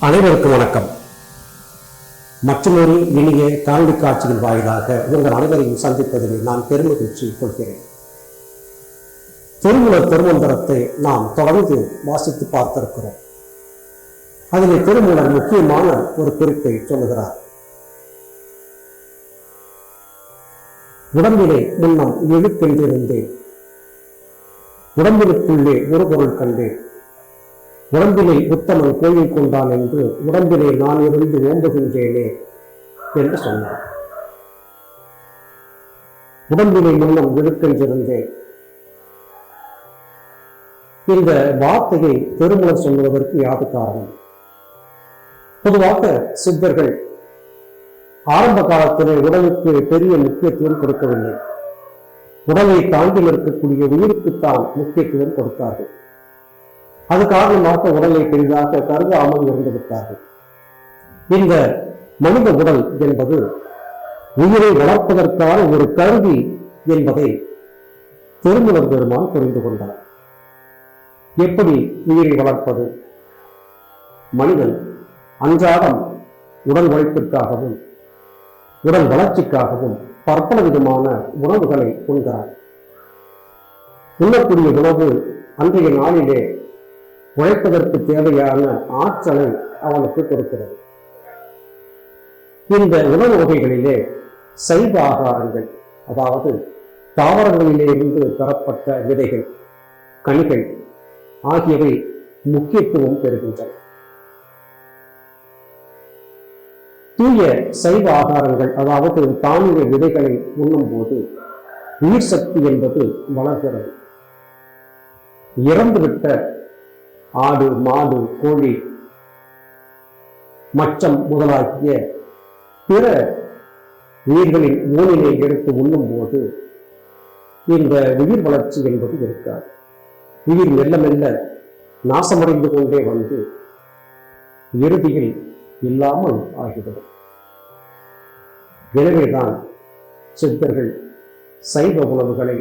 அனைவருக்கும் வணக்கம். மற்றொரு இனிய காணொலி காட்சியின் வாயிலாக உங்கள் அனைவரையும் சந்திப்பதில் நான் பெருமகிழ்ச்சி கொள்கிறேன். திருமூலர் திருமந்திரத்தை நாம் தொடர்ந்து வாசித்து பார்த்திருக்கிறோம். அதிலே திருமூலர் முக்கியமான ஒரு குறிப்பை சொல்லுகிறார். உடம்பிலே முன்னம் எழுப்பென்றிருந்தேன். உடம்பிற்குள்ளே ஒரு பொருள் கண்டேன். உடம்பிலே உத்தமன் கோயில் கொண்டான் என்று உடம்பிலே நான் இருந்து ஓம்புகின்றேனே என்று சொன்னார். உடம்பிலே முன்னம் விழுக்கின்றிருந்தேன் இந்த வார்த்தையை திருமணம் சொல்வதற்கு யாது காரணம்? பொதுவாக சித்தர்கள் ஆரம்ப காலத்திலே உடலுக்கு பெரிய முக்கியத்துவம் கொடுக்கவில்லை. உடலை தாண்டி இருக்கக்கூடிய உயிருக்குத்தான் முக்கியத்துவம் கொடுத்தார்கள். அது காரணமாக உடலை பெரிதாக கருதாமல் இருந்து விட்டார்கள் இந்த மனித உடல் என்பது உயிரை வளர்ப்பதற்கான ஒரு கருவி என்பதை திருமணம் பெருமான் புரிந்து கொண்டார். எப்படி உயிரை வளர்ப்பது? மனிதன் அன்றாடம் உடல் உழைப்பிற்காகவும் உடல் வளர்ச்சிக்காகவும் பற்பல விதமான உணவுகளை உண்கிறார். உண்ணக்கூடிய உணவு அன்றைய நாளிலே உழைப்பதற்கு தேவையான ஆற்றலை அவனுக்கு கொடுக்கிறது. இந்த உணவு வகைகளிலே சைவ ஆகாரங்கள் அதாவது தாவரங்களிலே இருந்து பெறப்பட்ட விதைகள் கனிகள் ஆகியவை முக்கியத்துவம் பெறுகின்றன. தூய சைவ ஆகாரங்கள் அதாவது தானிய விதைகளை உண்ணும்போது உயிர் சக்தி என்பது வளர்கிறது. இறந்துவிட்ட ஆடு மாடு கோழி மச்சம் முதலாகிய பிற உயிர்களின் ஊனிலை எடுத்து உண்ணும் போது இந்த உயிர் வளர்ச்சி என்பது இருக்காது. உயிர் மெல்ல மெல்ல நாசமடைந்து கொண்டே வந்து இறுதியில் இல்லாமல் ஆகிறது. எனவேதான் சித்தர்கள் சைவ உணவுகளை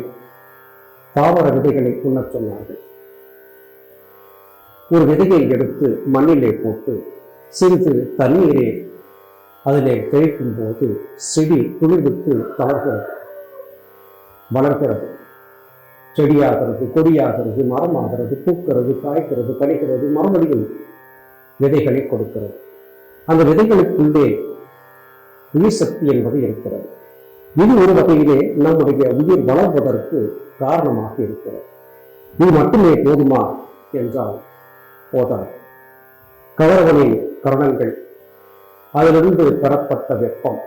தாவர விதைகளை உண்ணச் சொன்னார்கள். ஒரு விதையை எடுத்து மண்ணிலே போட்டு சிறிது தண்ணீரை அதிலே தெளிக்கும் போது செடி துளிர்விட்டு தளர்கிறது வளர்கிறது. செடியாகிறது கொடியாகிறது மரமாகிறது பூக்கிறது காய்க்கிறது கழிக்கிறது மறுபடியும் விதைகளை கொடுக்கிறது. அந்த விதைகளுக்குள்ளே உயிர் சக்தி என்பது இருக்கிறது. இது ஒரு வகையிலே நம்முடைய உயிர் வளர்வதற்கு காரணமாக இருக்கிறது. இது மட்டுமே போதுமா? என்றால் போதாது. கவரவனின் கரணங்கள் அதிலிருந்து பெறப்பட்ட வெப்பம்.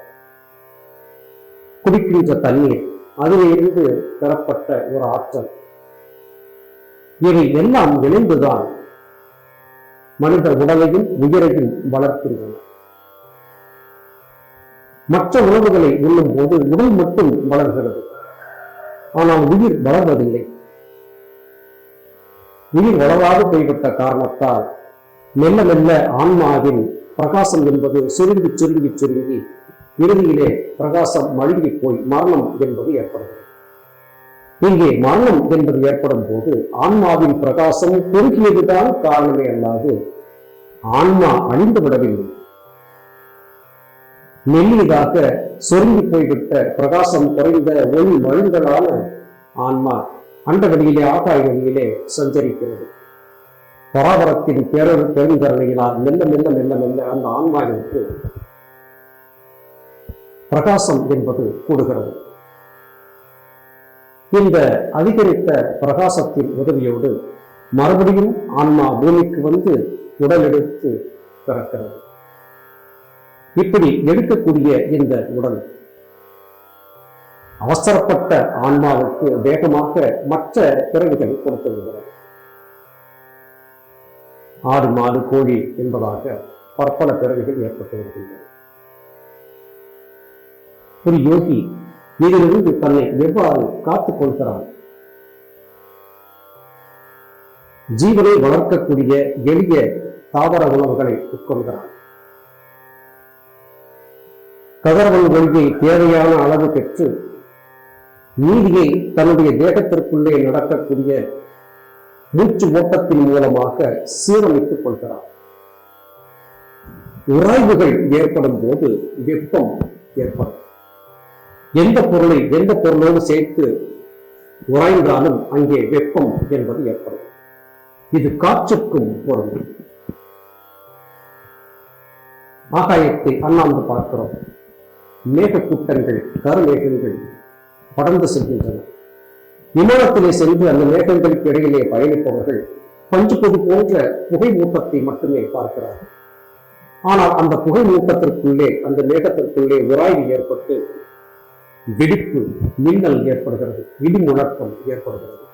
குடிக்கின்ற தண்ணீர் அதிலிருந்து பெறப்பட்ட ஒரு ஆற்றல். இவை எல்லாம் இணைந்துதான் மனித உடலையும் உயிரையும் வளர்க்கின்றன. மற்ற உணவுகளை உண்ணும் போது உடல் மட்டும் வளர்கிறது. ஆனால் உயிர் வளர்வதில்லை. உயிர் வளராது போய்விட்ட காரணத்தால் மெல்ல மெல்ல ஆன்மாவின் பிரகாசம் என்பது சுருங்கி சுருங்கி சுருங்கி இறுதியிலே பிரகாசம் மழுங்கி போய் மரணம் என்பது ஏற்படுகிறது. இங்கே மரணம் என்பது ஏற்படும் போது ஆன்மாவின் பிரகாசம் குறுகியதுதான் காரணமே அல்லாது ஆன்மா அழிந்து விடவில்லை. மெல்லியதாக சொருங்கி போய்விட்ட பிரகாசம் குறைந்த ஒளி மழுங்களான ஆன்மா அண்டகதியிலே வெளியிலே ஆகாய வெளியிலே சஞ்சரிக்கிறது. பராபரத்தின் பேரொரு பெருங்கரணையினால் மெல்ல மெல்ல மெல்ல மெல்ல அந்த ஆன்மாவிற்கு பிரகாசம் என்பது கூடுகிறது. இந்த அதிகரித்த பிரகாசத்தின் உதவியோடு மறுபடியும் ஆன்மா பூமிக்கு வந்து உடல் எடுத்து பிறக்கிறது. இப்படி எடுக்கக்கூடிய இந்த உடல் அவசரப்பட்ட ஆன்மாவுக்கு வேகமாக மற்ற பிறகுகள் கொடுத்து விடுகிறது ஆடு மாடு கோழி என்பதாக பற்பல பிறகுகள் ஏற்பட்டு வருகின்றன. ஒரு யோகி இதிலிருந்து தன்னை எவ்வாறு காத்துக் கொள்கிறான்? ஜீவனை வளர்க்கக்கூடிய எளிய தாவர உணவுகளை உட்கொள்கிறான். கதிரவன் ஒளியை தேவையான அளவு பெற்று நீதியை தன்னுடைய தேகத்திற்குள்ளே நடக்கக்கூடிய மூச்சு ஓட்டத்தின் மூலமாக சீரமைத்துக் கொள்கிறார். உராய்வுகள் ஏற்படும் போது வெப்பம் ஏற்படும். எந்த பொருளை எந்த பொருளோடு சேர்த்து உராய்ந்தாலும் அங்கே வெப்பம் என்பது ஏற்படும். இது காற்றுக்கும் பொருள் ஆகாயத்தை அண்ணாந்து பார்க்கிறோம். மேகக்கூட்டங்கள் கருமேகங்கள் படர்ந்து செல்கின்றன. விமானத்திலே சென்று அந்த மேகங்களுக்கு இடையிலே பயணிப்பவர்கள் பஞ்சு பொது போன்ற புகை மூட்டத்தை மட்டுமே பார்க்கிறார்கள். ஆனால் அந்த புகை மூட்டத்திற்குள்ளே அந்த மேகத்திற்குள்ளே உராய்வு ஏற்பட்டு வெடிப்பு மின்னல் ஏற்படுகிறது இடி முழக்கம் ஏற்படுகிறது.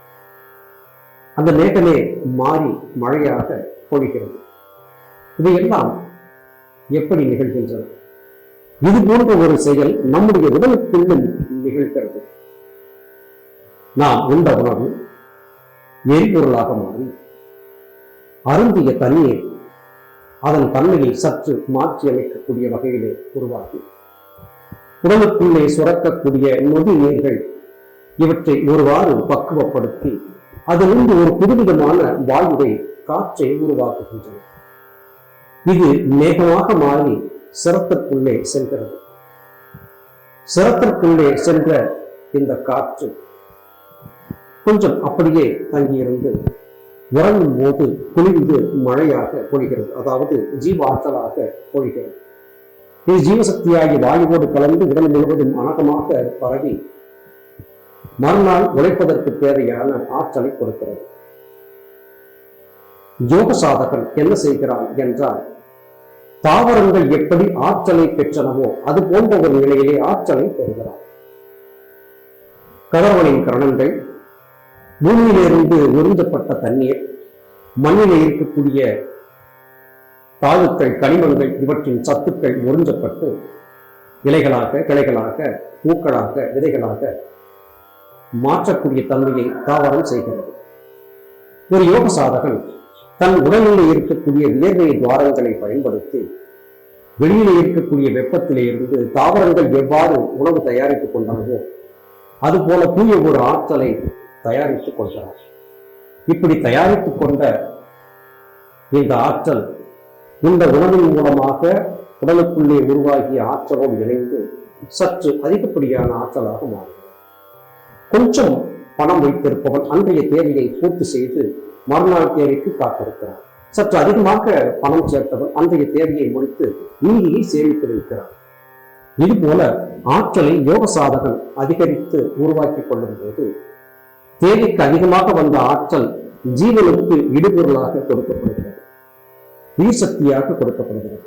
அந்த மேகமே மாறி மழையாக பொழிகிறது. இதையெல்லாம் எப்படி நிகழ்கின்றன? இது போன்ற ஒரு செயல் நம்முடைய உடலுக்குள்ளும் நிகழ்கிறது. நாம் உண்ட உணவு எரிபொருளாக மாறி அருந்திய தண்ணீர் அதன் தன்மையை சற்று மாற்றி அமைக்கக்கூடிய வகையிலே உருவாகி உடலுக்குள்ளே சுரக்கக்கூடிய நொதி நீர்கள் இவற்றை ஒருவாறு பக்குவப்படுத்தி அதிலிருந்து ஒரு புதுவிதமான வாயுவை காற்றை உருவாக்குகின்றன. இது மேகமாக மாறி சிரத்திற்குள்ளே செல்கிறது. சிரத்திற்குள்ளே சென்ற இந்த காற்று கொஞ்சம் அப்படியே தங்கியிருந்து உறங்கும் போது குளிர்ந்து மழையாக பொழிகிறது. அதாவது ஜீவாற்றலாக பொழிகிறது. இது ஜீவசக்தியாகி வாயுவோடு கலந்து உடல் முழுவதும் அனகமாக பரவி மறுநாள் உழைப்பதற்கு தேவையான ஆற்றலை கொடுக்கிறது. யோக சாதகன் என்ன செய்கிறான் என்றால் தாவரங்கள் எப்படி ஆற்றலை பெற்றனவோ அது போன்ற ஒரு நிலையிலே ஆற்றலை பெறுகிறார் கதவனின் கரணங்கள் பூமியிலிருந்து உறிஞ்சப்பட்ட தண்ணீர் மண்ணிலே இருக்கக்கூடிய தாதுக்கள் கனிமங்கள் இவற்றின் சத்துக்கள் உறிஞ்சப்பட்டு இலைகளாக கிளைகளாக பூக்களாக விதைகளாக மாற்றக்கூடிய தன்மையை தாவரம் செய்கிறது. ஒரு யோக சாதகன் தன் உடலில் இருக்கக்கூடிய வியர்வை துவாரங்களை பயன்படுத்தி வெளியிலே இருக்கக்கூடிய வெப்பத்திலே இருந்து தாவரங்கள் எவ்வாறு உணவு தயாரித்துக் கொண்டனவோ அதுபோல தூய ஒரு ஆற்றலை தயாரித்துக் கொள்கிறார். இப்படி தயாரித்துக் கொண்ட இந்த ஆற்றல் இந்த உணவின் மூலமாக உடலுக்குள்ளே உருவாகிய ஆற்றலோடு இணைந்து சற்று அதிகப்படியான ஆற்றலாக மாறும் கொஞ்சம் பணம் வைத்திருப்பவன் அன்றைய தேவையை பூர்த்தி செய்து மறுநாள் தேவைக்கு காத்திருக்கிறார் சற்று அதிகமாக பணம் சேர்த்தவன் அன்றைய தேவையை முடித்து நீதியை சேமித்து வைக்கிறான். இதுபோல ஆற்றலை யோக சாதகன் அதிகரித்து உருவாக்கி கொள்ளும் போது தேவைக்கு அதிகமாக வந்த ஆற்றல் ஜீவனுக்கு இடுபொருளாக கொடுக்கப்படுகிறது. உயிர் சக்தியாக கொடுக்கப்படுகிறது.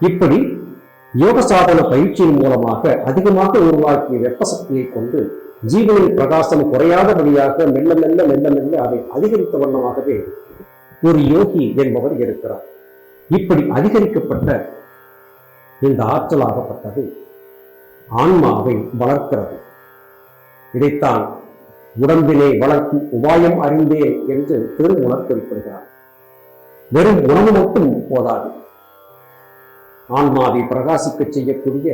இப்படி யோக சாதன பயிற்சியின் மூலமாக அதிகமாக உருவாக்கிய வெப்ப சக்தியை கொண்டு ஜீவனின் பிரகாசம் குறையாதபடியாக மெல்ல மெல்ல மெல்ல மெல்ல அதை அதிகரித்த வண்ணமாகவே ஒரு யோகி என்பவர் இருக்கிறார். இப்படி அதிகரிக்கப்பட்ட இந்த ஆற்றலாகப்பட்டது ஆன்மாவை வளர்க்கிறது. இதைத்தான் உடம்பினை வளர்க்கும் உபாயம் அறிந்தேன் என்று திருமுனர் குறிப்பிடுகிறார். வெறும் உணவு மட்டும் போதாது. ஆன்மாவை பிரகாசிக்க செய்யக்கூடிய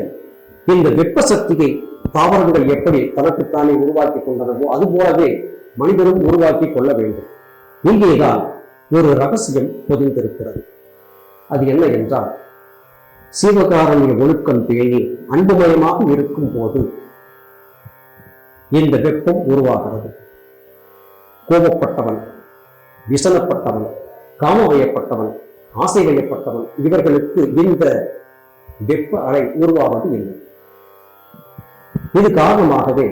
இந்த வெப்ப சக்தியை தாவரங்கள் எப்படி தனக்குத்தானே உருவாக்கி கொண்டனவோ அது போலவே மனிதரும் உருவாக்கி கொள்ள வேண்டும். இங்கேதான் ஒரு ரகசியம் பொதிந்திருக்கிறது. அது என்ன என்றால் சீவகாரணிய ஒழுக்கம் பேணி அன்புமயமாக இருக்கும் போது இந்த வெப்பம் உருவாகிறது. கோபப்பட்டவன் விசனப்பட்டவன் காமவயப்பட்டவன் ஆசை வயப்பட்டவன் இவர்களுக்கு இந்த வெப்ப அலை உருவாவது இல்லை. இது காரணமாகவே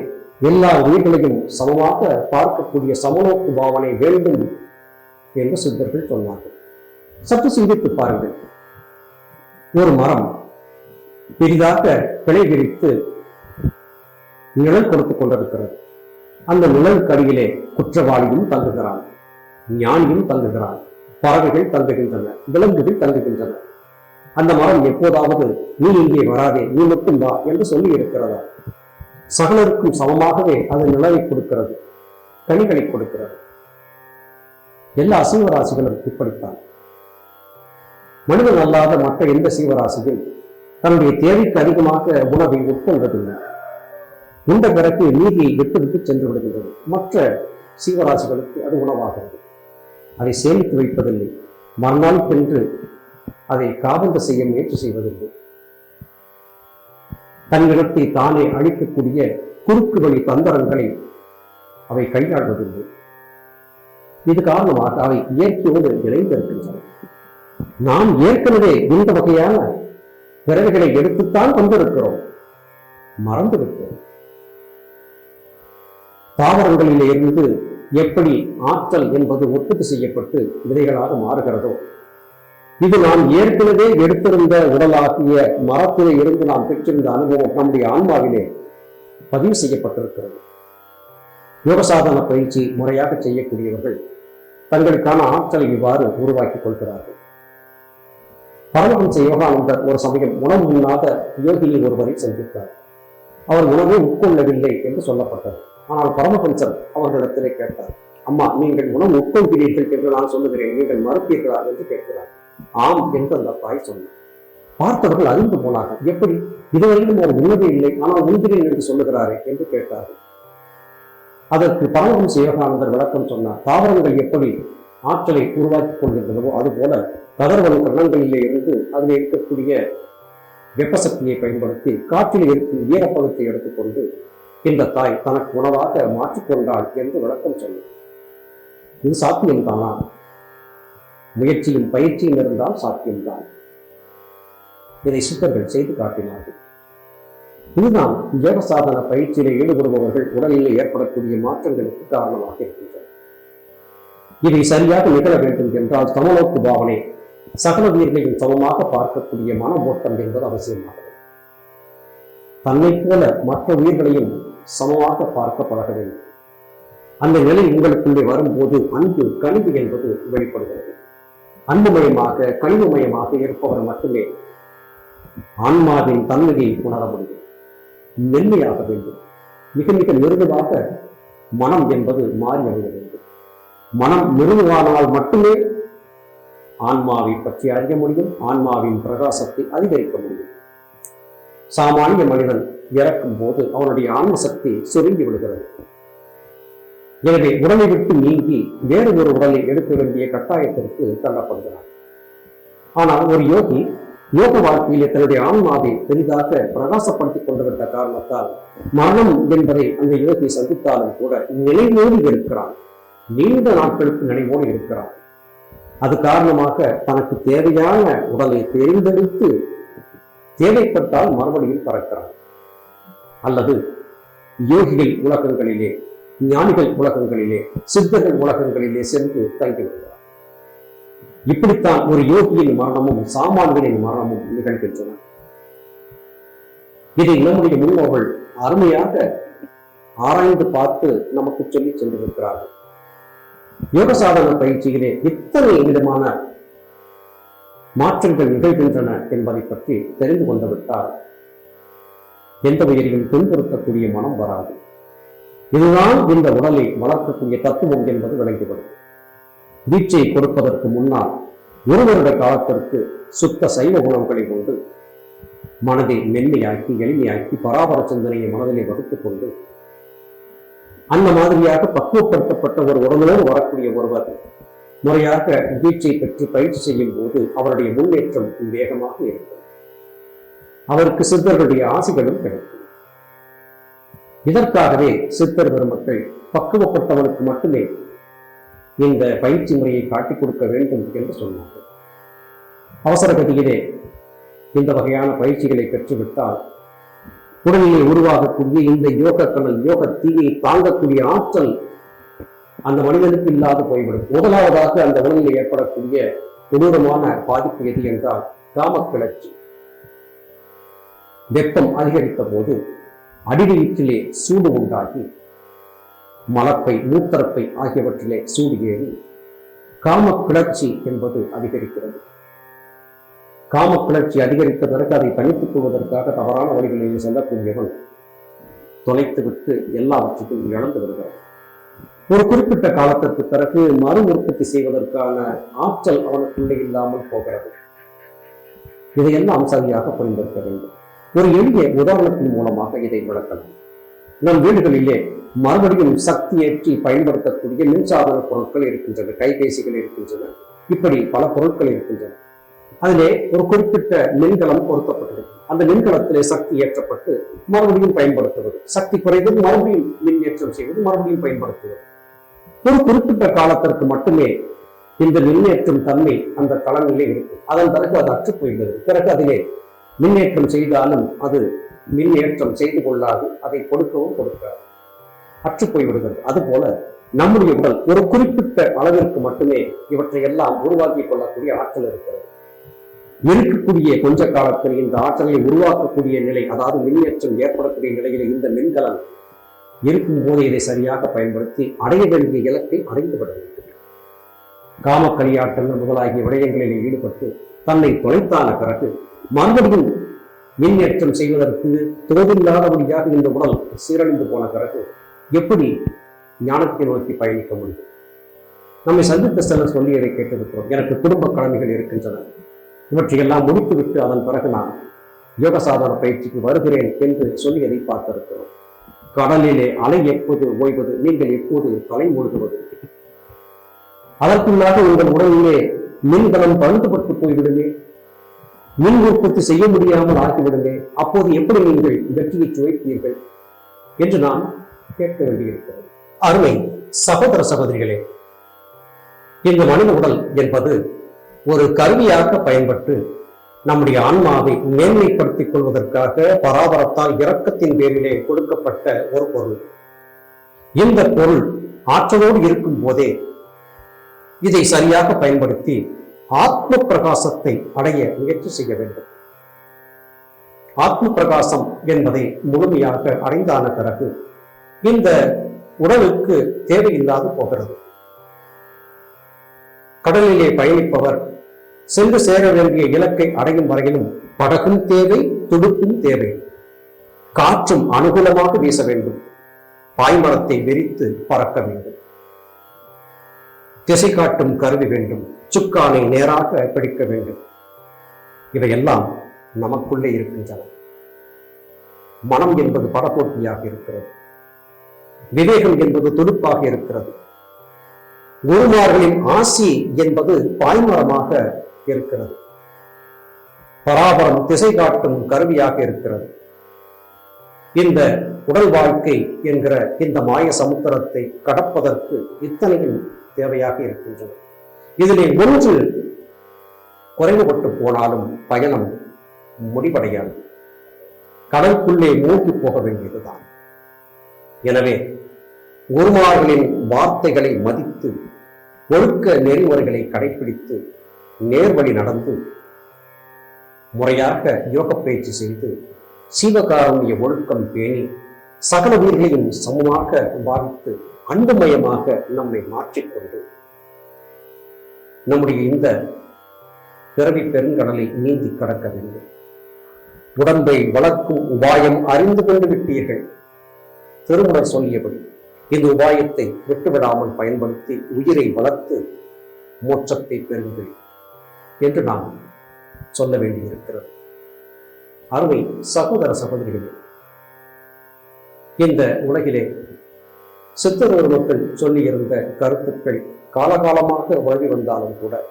எல்லா உயிர்களையும் சமமாக பார்க்கக்கூடிய சமநோக்கு பாவனை வேண்டும் என்று சித்தர்கள் சொன்னார்கள். சற்று சிந்தித்து பாருங்கள். ஒரு மரம் பெரிதாக கிளை விரித்து நிழல் கொடுத்துக் கொண்டிருக்கிறது அந்த நிழல் கடியிலே குற்றவாளியும் தங்குகிறான். ஞானியும் தங்குகிறான். பறவைகள் தங்குகின்றன. விலங்குகள் தங்குகின்றன. அந்த மரம் எப்போதாவது நீ இங்கே வராதே நீ மட்டும் வா என்று சொல்லி இருக்கிறதா? சகலருக்கும் சமமாகவே அது நிழலை கொடுக்கிறது. கனிகளை கொடுக்கிறது. எல்லா அசீவராசிகளும் இப்படித்தான். மனிதன் அல்லாத மற்ற எந்த சீவராசியும் தன்னுடைய தேவைக்கு அதிகமாக உணவை உட்கொள்வதில்லை. இந்த பிறகு நீதியை விட்டுவிட்டு சென்று விடுகின்றது. மற்ற சீவராசிகளுக்கு அது உணவாகிறது. அதை சேமித்து வைப்பதில்லை. மறுநாளுக்கென்று அதை காபந்து செய்ய முயற்சி செய்வதில்லை. தன்னிடத்தை தானே அழிக்கக்கூடிய குறுக்கு வழி தந்திரங்களை அவை கையாள்வதில்லை. இது காரணமாக அவை இயற்கையோடு இணைந்திருக்கின்றன. நாம் ஏற்கனவே இந்த வகையான பிறவைகளை எடுத்துத்தான் கொண்டிருக்கிறோம் மறந்துவிட்டோம். தாவரங்களில் இருந்து எப்படி ஆற்றல் என்பது உற்பத்தி செய்யப்பட்டு விதைகளாக மாறுகிறதோ. இது நாம் ஏற்கனவே எடுத்திருந்த உடலாகிய மரத்திலே இருந்து நாம் பெற்றிருந்த அனுபவம் நம்முடைய ஆன்மாவிலே பதிவு செய்யப்பட்டிருக்கிறது. யோகசாதன பயிற்சி முறையாக செய்யக்கூடியவர்கள் தங்களுக்கான ஆற்றலை இவ்வாறு உருவாக்கிக் கொள்கிறார்கள். பரமஹம்ச யோகானந்தர் ஒரு சமயம் உணவு உண்ணாத யோகியை ஒருவரை சந்தித்தார். அவர் உணவை உட்கொள்ளவில்லை என்று சொல்லப்பட்டது. ஆனால் பரமஹம்சர் அவர்களிடத்திலே கேட்டார் அம்மா நீங்கள் உணவு உட்கொள்கிறீர்கள் என்று நான் சொல்லுகிறேன். நீங்கள் மறுப்பீர்களா? என்று கேட்கிறார். ஆம் என்று அந்த தாய் சொன்னார். பார்த்தவர்கள் அறிந்து போனார்கள். எப்படி? இதுவரையிலும் அவர் உணவே இல்லை. ஆனால் உண்கிறேன் என்று சொல்லுகிறாரே என்று கேட்டார்கள். அதற்கு பரமஹம்ச யோகானந்தர் விளக்கம் சொன்னார். தாவரங்கள் எப்படி ஆற்றலை உருவாக்கிக் கொள்கின்றனவோ அதுபோல கதர்வன் கரணங்களிலே இருந்து அதில் இருக்கக்கூடிய வெப்பசக்தியை பயன்படுத்தி காற்றில் இருக்கும் ஈரப்பதத்தை எடுத்துக்கொண்டு இந்த தாய் தனக்கு உணவாக மாற்றிக்கொண்டாள் என்று விளக்கம் சொல்லும். இது சாத்தியம்தானா? முயற்சியும் பயிற்சியும் இருந்தால் சாத்தியம்தான். இதை சித்தர்கள் செய்து காட்டினார்கள். இதுதான் யோக சாதன பயிற்சியிலே ஈடுபடுபவர்கள் உடலில் ஏற்படக்கூடிய மாற்றங்களுக்கு காரணமாக இருக்கின்றன இதை சரியாக நிகழ வேண்டும் என்றால் சமநோக்கு பாவனை சகல உயிர்களையும் சமமாக பார்க்கக்கூடிய மன ஓட்டம் என்பது அவசியமாகிறது. தன்னை போல மற்ற உயிர்களையும் சமமாக பார்க்க பழக வேண்டும் அந்த நிலை உங்களுக்குள்ளே வரும்போது அன்பு கனிவு என்பது வெளிப்படுகிறது. அன்புமயமாக கனிவுமயமாக இருப்பவர் மட்டுமே ஆன்மாவின் தன்மையை உணர முடியும். மென்மையாக வேண்டும். மிக மிக மிருதுவாக மனம் என்பது மாறி அமைய வேண்டும். மனம் மிருதுவானால் மட்டுமே ஆன்மாவை பற்றி அறிய முடியும். ஆன்மாவின் பிரகாசத்தை அதிகரிக்க முடியும். சாமானிய மனிதன் இறக்கும் போது அவனுடைய ஆன்ம சக்தி சுருங்கி விடுகிறது. எனவே உடலை விட்டு நீங்கி வேறு ஒரு உடலை எடுக்க வேண்டிய கட்டாயத்திற்கு தள்ளப்படுகிறான். ஆனால் ஒரு யோகி யோக வாழ்க்கையிலே தன்னுடைய ஆன்மாவை பெரிதாக பிரகாசப்படுத்திக் கொண்டுவிட்ட காரணத்தால் மரணம் என்பதை அந்த யோகி சந்தித்தாலும் கூட நினைவோடு இருக்கிறான். நீண்ட நாட்களுக்கு நினைவோடு இருக்கிறான். அது காரணமாக தனக்கு தேவையான உடலை தேர்ந்தெடுத்து தேவைப்பட்டால் மறுபடியும் பறக்கிறான். அல்லது யோகிகள் உலகங்களிலே ஞானிகள் உலகங்களிலே சித்தர்கள் உலகங்களிலே சென்று தங்கிவிடுகிறார் இப்படித்தான் ஒரு யோகியின் மரணமும் சாமான்களின் மரணமும் நிகழ்கின்றன. இதை நம்முடைய முன்னோர்கள் அருமையாக ஆராய்ந்து பார்த்து நமக்கு சொல்லி சென்றிருக்கிறார்கள். யோக சாதன பயிற்சியிலே இத்தனை விதமான மாற்றங்கள் நிகழ்கின்றன என்பதை பற்றி தெரிந்து கொண்டு விட்டால் எந்த உயிரையும் துன்புறுத்தக்கூடிய மனம் வராது. இதுதான் இந்த உடலை வளர்க்கக்கூடிய தத்துவம் என்பது விளங்கிவிடும் தீட்சை கொடுப்பதற்கு முன்னால் ஒரு வருட காலத்திற்கு சுத்த சைவ குணங்களை கொண்டு மனதை மென்மையாக்கி எளிமையாக்கி பராபர சிந்தனையை மனதிலே வகுத்துக் கொண்டு அந்த மாதிரியாக பக்குவப்படுத்தப்பட்ட ஒரு உடலோடு வரக்கூடிய ஒருவர் முறையாக தீட்சை பெற்று பயிற்சி செய்யும் போது அவருடைய முன்னேற்றம் வேகமாக இருக்கும். அவருக்கு சித்தர்களுடைய ஆசைகளும் கிடைக்கும். இதற்காகவே சித்தர் பெருமக்கள் பக்குவப்பட்டவனுக்கு மட்டுமே இந்த பயிற்சி முறையை காட்டிக் கொடுக்க வேண்டும் என்று சொன்னார்கள். அவசர கதியிலே இந்த வகையான பயிற்சிகளை பெற்றுவிட்டால் உடலிலே உருவாகக்கூடிய இந்த யோக கணல் யோக தீயை தாங்கக்கூடிய ஆற்றல் அந்த மனிதனுக்கு இல்லாது போய்விடும். முதலாவதாக அந்த உடலில் ஏற்படக்கூடிய கொடூரமான பாதிப்பு எது என்றால் காமக்கிளர்ச்சி. வெப்பம் அதிகரித்த போது அடிவயிற்றிலே சூடு உண்டாகி மலப்பை மூத்தரப்பை ஆகியவற்றிலே சூடு ஏறி காம கிளர்ச்சி என்பது அதிகரிக்கிறது. காம கிளர்ச்சி அதிகரித்த பிறகு அதை தனித்துக் கொள்வதற்காக தவறான வழிகளில் செல்லக்கூடியவன் தொலைத்துவிட்டு எல்லாவற்றுக்கும் இழந்து வருகிறான். ஒரு குறிப்பிட்ட காலத்திற்கு பிறகு மறு உற்பத்தி செய்வதற்கான ஆற்றல் அவனுக்குள்ளே இல்லாமல் போகிறது. இதையெல்லாம் சரியாக புரிந்திருக்க வேண்டும். ஒரு எளிய உதாரணத்தின் மூலமாக இதை விளக்கலாம். நம் வீடுகளிலே மறுபடியும் சக்தி ஏற்றி பயன்படுத்தக்கூடிய மின்சாதன பொருட்கள் இருக்கின்றன கைபேசிகள் இருக்கின்றன. இப்படி பல பொருட்கள் இருக்கின்றன. அதிலே ஒரு குறிப்பிட்ட மின்கலம் பொருத்தப்பட்டிருக்கும். அந்த மின்கலத்திலே சக்தி ஏற்றப்பட்டு மறுபடியும் பயன்படுத்துவது சக்தி குறைந்தது மறுபடியும் மின் ஏற்றம் செய்வது மறுபடியும் பயன்படுத்துவது. ஒரு குறிப்பிட்ட காலத்திற்கு மட்டுமே இந்த மின்னேற்றும் தன்மை அந்த களங்களிலே இருக்கும். அதன் பிறகு அது அற்று போய்விடுது பிறகு அதிலே மின்னேற்றம் செய்தாலும் அது மின்னேற்றம் செய்து கொள்ளாது அதை கொடுக்கவும் கொடுக்காது. அற்று போய்விடுகிறது அதுபோல நம்முடைய உடல் ஒரு குறிப்பிட்ட அளவிற்கு மட்டுமே இவற்றை எல்லாம் உருவாக்கி கொள்ளக்கூடிய ஆற்றல் இருக்கிறது. இருக்கக்கூடிய கொஞ்ச காலத்தில் இந்த ஆற்றலை உருவாக்கக்கூடிய நிலை அதாவது மின்னேற்றம் ஏற்படக்கூடிய நிலையில் இந்த மின்கலம் இருக்கும் போது இதை சரியாக பயன்படுத்தி அடைய வேண்டிய இலக்கை அடைந்து விட வேண்டும் காம முதலாகிய விடயங்களில் ஈடுபட்டு தன்னை தொலைத்தான பிறகு மறுபடியும் மின்னேற்றம் செய்வதற்கு தோதில்லாதபடியாக இந்த உடல் சீரழிந்து போன பிறகு எப்படி ஞானத்தை நோக்கி பயணிக்க முடியும்? நம்மை சந்தித்த சிலர் சொல்லியதை கேட்டிருக்கிறோம். எனக்கு குடும்ப கடமைகள் இருக்கின்றன. இவற்றையெல்லாம் முடித்துவிட்டு அதன் பிறகு நான் யோக சாதன பயிற்சிக்கு வருகிறேன் என்று சொல்லி அதை பார்த்திருக்கிறோம். கடலிலே அலை எப்போது ஓய்வது நீங்கள் எப்போது தலை மூழ்குவது அதற்குள்ளாக உங்கள் உடலிலே மின்கலம் பழுதுபட்டு போய்விடுமே. மின் உற்பத்தி செய்ய முடியாமல் ஆக்கிவிடுமே அப்போது எப்படி நீங்கள் வெற்றியை சுவைப்பீர்கள்? என்று நாம் கேட்க வேண்டியிருக்கிறது. அருமை சகோதர சகோதரிகளே இந்த மனித உடல் என்பது ஒரு கருவியாக பயன்பட்டு நம்முடைய ஆன்மாவை மேன்மைப்படுத்திக் கொள்வதற்காக பராபரத்தால் இரக்கத்தின் பேரிலே கொடுக்கப்பட்ட ஒரு பொருள். இந்த பொருள் ஆற்றலோடு இருக்கும் போதே இதை சரியாக பயன்படுத்தி ஆத்ம பிரகாசத்தை அடைய முயற்சி செய்ய வேண்டும். ஆத்ம பிரகாசம் என்பதை முழுமையாக அடைந்தான பிறகு இந்த உடலுக்கு தேவையில்லாது போகிறது. கடலிலே பயணிப்பவர் சென்று சேர வேண்டிய இலக்கை அடையும் வரையிலும் படகும் தேவை துடுப்பும் தேவை. காற்றும் அனுகூலமாக வீச வேண்டும். பாய்மரத்தை விரித்து பறக்க வேண்டும். திசை காட்டும் கருவி வேண்டும். சுக்கானை நேராக பிடிக்க வேண்டும். இவையெல்லாம் நமக்குள்ளே இருக்கின்றன. மனம் என்பது படப்போட்டியாக இருக்கிறது. விவேகம் என்பது துடுப்பாக இருக்கிறது. குருமார்களின் ஆசி என்பது பாய்மரமாக இருக்கிறது. பராபரம் திசை காட்டும் கருவியாக இருக்கிறது. இந்த உடல் வாழ்க்கை என்கிற இந்த மாய சமுத்திரத்தை கடப்பதற்கு இத்தனையும் தேவையாக இருக்கின்றன. இதிலே ஒன்று குறைவுபட்டு போனாலும் பயணம் முடிவடையாது. கடற்குள்ளே மூழ்கி போக வேண்டியதுதான். எனவே குருமார்களின் வார்த்தைகளை மதித்து ஒழுக்க நெறிமுறைகளை கடைபிடித்து நேர்வழி நடந்து முறையாக யோக பயிற்சி செய்து சீவகாருண்ய ஒழுக்கம் பேணி சகல உயிர்களையும் சமமாக பாதித்து அன்புமயமாக நம்மை மாற்றிக்கொண்டு நம்முடைய இந்த பிறவி பெருங்கடலை நீந்தி கடக்க வேண்டும். உடம்பை வளர்க்கும் உபாயம் அறிந்து கொண்டு விட்டீர்கள். திருமணர் சொல்லியபடி இந்த உபாயத்தை விட்டுவிடாமல் பயன்படுத்தி உயிரை வளர்த்து மோட்சத்தை பெறுங்கள் என்று நாம் சொல்ல வேண்டியிருக்கிறது. அருமை சகோதர சகோதரிகளே இந்த உலகிலே சித்தர் மக்கள் சொல்லியிருந்த கருத்துக்கள் காலகாலமாக உலகி வந்தாலும் கூட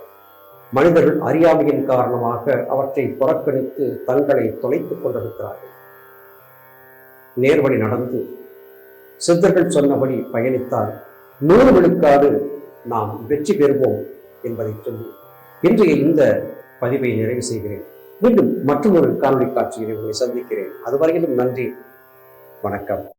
மனிதர்கள் அறியாமையின் காரணமாக அவற்றை புறக்கணித்து தங்களை தொலைத்துக் கொண்டிருக்கிறார்கள். நேர்வழி நடந்து சித்தர்கள் சொன்னபடி பயணித்தால் நூறு விழுக்காடு நாம் வெற்றி பெறுவோம் என்பதை சொல்லி இன்றைய இந்த பதிவை நிறைவு செய்கிறேன். மீண்டும் மற்றொரு காணொலி காட்சியில் உங்களை சந்திக்கிறேன். அதுவரையிலும் நன்றி. வணக்கம்.